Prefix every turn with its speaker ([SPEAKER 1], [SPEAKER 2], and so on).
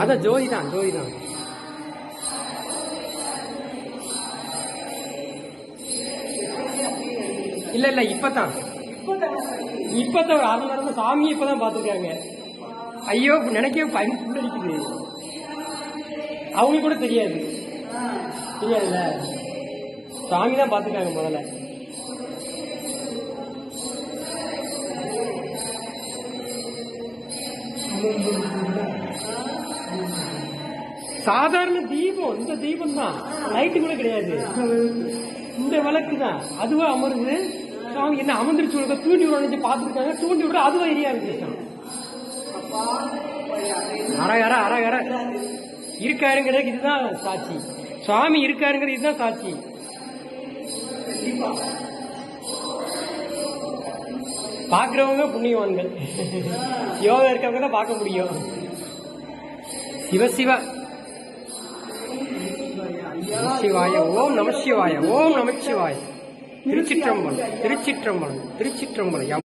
[SPEAKER 1] அதான் ஜோதி தான் ஜோதி தான் இல்ல இல்ல இப்பதான். இப்பதான் அரை மணி நேரம் சாமியை இப்பதான் பாத்துருக்காங்க ஐயோ நினைக்கவே பயன் புல்லடிக்குது அவங்களுக்கு கூட தெரியாது. தெரியாதுல்ல? சாமி தான் பாத்துருக்காங்க முதல்ல. சாதாரண தீபம் இந்த தீபம் தான் லைட்டு கூட கிடையாது. இந்த விளக்கு தான் அதுவா அமருது. சாமி என்ன அமர்ந்துருச்சு விடுக்க தூண்டி விட பார்த்துருக்காங்க. தூண்டி விட அதுவா எரியா இருக்கு அரகர அரகர இருக்காருங்கிறது இதுதான் சாட்சி. சுவாமி இருக்காருங்கிறது இதுதான் சாட்சி. பாக்குறவங்க புண்ணியவான்கள். யோகா இருக்கவங்க தான் பார்க்க முடியும். சிவசிவ சிவாய ஓம் நமசிவாய ஓம் நமச்சிவாய திருச்சிற்றம்பலம் திருச்சிற்றம்பலம் திருச்சிற்றம்பலம்.